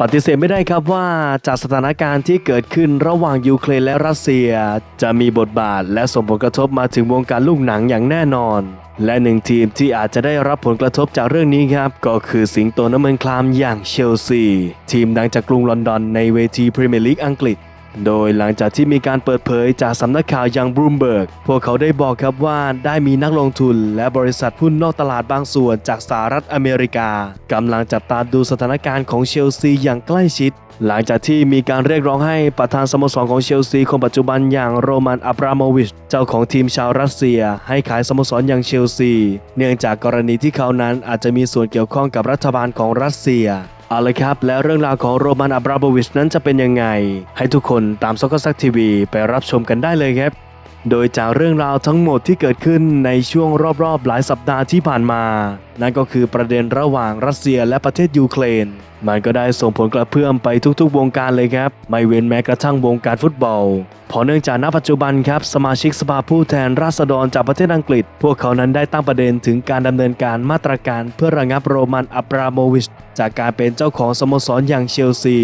ปฏิเสธไม่ได้ครับว่าจากสถานการณ์ที่เกิดขึ้นระหว่างยูเครนและรัสเซีย จะมีบทบาทและส่งผลกระทบมาถึงวงการลูกหนังอย่างแน่นอน และหนึ่งทีมที่อาจจะได้รับผลกระทบจากเรื่องนี้ครับ ก็คือสิงโตน้ำมันคลามอย่างเชลซี ทีมดังจากกรุงลอนดอนในเวทีพรีเมียร์ลีกอังกฤษ โดยหลังจากที่มีการเปิดเผยจากสำนักข่าวอย่างบรูมเบิร์ก พวกเขาได้บอกครับว่าได้มีนักลงทุนและบริษัทหุ้นนอกตลาดบางส่วนจากสหรัฐอเมริกากำลังจับตาดูสถานการณ์ของเชลซีอย่างใกล้ชิด หลังจากที่มีการเรียกร้องให้ประธานสโมสรของเชลซีคนปัจจุบันอย่างโรมันอับราโมวิช เจ้าของทีมชาวรัสเซีย ให้ขายสโมสรอย่างเชลซี เนื่องจากกรณีที่เขานั้นอาจจะมีส่วนเกี่ยวข้องกับรัฐบาลของรัสเซีย เอาละครับ แล้วเรื่องราวของโรมันอับราโบวิชนั้นจะเป็นยังไง ให้ทุกคนตามซอกซักทีวีไปรับชมกันได้เลยครับ โดยจากเรื่องราวทั้งหมดที่เกิดขึ้นในช่วงรอบๆ หลายสัปดาห์ที่ผ่านมา นั่นก็คือประเด็นระหว่างรัสเซียและประเทศยูเครน มันก็ได้ส่งผลกระเพื่อมไปทุกๆ วงการเลยครับ ไม่เว้นแม้กระทั่งวงการฟุตบอลพอเนื่องจากณปัจจุบันครับ สมาชิกสภาผู้แทนราษฎรจากประเทศอังกฤษ พวกเขานั้นได้ตั้งประเด็นถึงการดำเนินการมาตรการเพื่อระงับโรมันอับราโมวิช จากการเป็นเจ้าของสโมสรอย่างเชลซี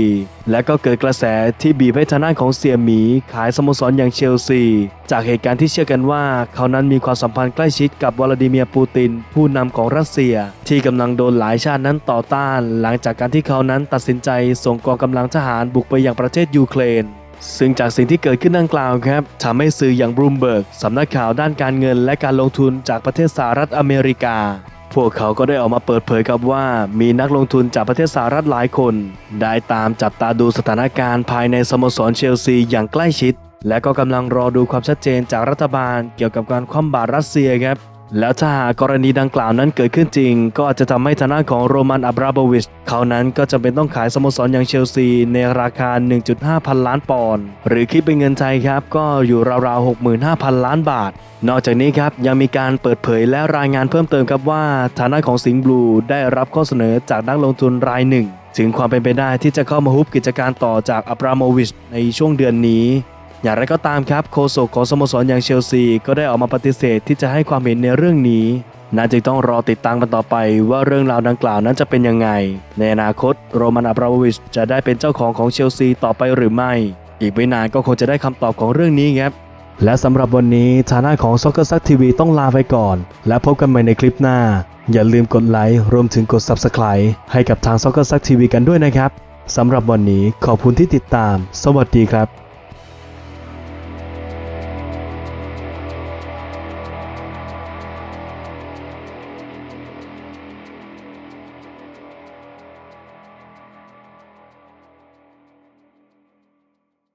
และก็เกิดกระแสที่บีบให้ทางด้านของเสี่ยหมี ขายสโมสรอย่างเชลซี จากเหตุการณ์ที่เชื่อกันว่า เขานั้นมีความสัมพันธ์ใกล้ชิดกับวลาดิเมียร์ปูติน ผู้นำของรัสเซียที่กำลังโดนหลายชาตินั้นต่อต้าน หลังจากการที่เขานั้นตัดสินใจส่งกองกำลังทหารบุกไปยังประเทศยูเครนซึ่งจากสิ่งที่เกิดขึ้นดังกล่าวครับทำให้สื่ออย่างบรูมเบิร์กสำนักข่าวด้านการเงินและการลงทุนจากประเทศสหรัฐอเมริกา พวกเขาก็ได้ออกมาเปิดเผยครับว่ามีนักลงทุนจากประเทศสหรัฐหลายคน ได้ตามจับตาดูสถานการณ์ภายในสโมสรเชลซีอย่างใกล้ชิด และก็กำลังรอดูความชัดเจนจากรัฐบาลเกี่ยวกับการคว่ำบาตรรัสเซียครับ แล้วถ้าหากกรณีดังกล่าวนั้นเกิดขึ้นจริง ก็อาจจะทำให้ทางด้านของโรมันอับราโบวิชเขานั้นก็จำเป็นต้องขายสโมสรอย่างเชลซีในราคา 1.5 พันล้านปอนด์หรือคิดเป็นเงินไทยครับ ก็อยู่ราวๆ 65,000 ล้านบาท นอกจากนี้ครับยังมีการเปิดเผยและรายงานเพิ่มเติมครับว่าฐานะของสิงห์บลูได้รับข้อเสนอจากนักลงทุนรายหนึ่ง ถึงความเป็นไปได้ที่จะเข้ามาฮุบกิจการต่อจากอับราโมวิชในช่วงเดือนนี้ อย่างไรก็ตามครับโฆษกของสโมสรอย่างเชลซี ก็ได้ออกมาปฏิเสธที่จะให้ความเห็นในเรื่องนี้น่าจึงต้องรอติดตามกันต่อไปว่าเรื่องราวดังกล่าวนั้นจะเป็นยังไง ในอนาคตโรมันอับราวิชจะได้เป็นเจ้าของของเชลซีต่อไปหรือไม่ อีกไม่นานก็คงจะได้คำตอบของเรื่องนี้ครับและสำหรับวันนี้ฐานะของ Soccer s u c k TV ต้องลาไปก่อน และพบกันใหม่ในคลิปหน้า อย่าลืมกดไลค์รวมถึงกด Subscribe ให้กับทาง Soccer s u c k TV กันด้วยนะครับสำหรับวันนี้ขอบคุณที่ติดตาม สวัสดีครับ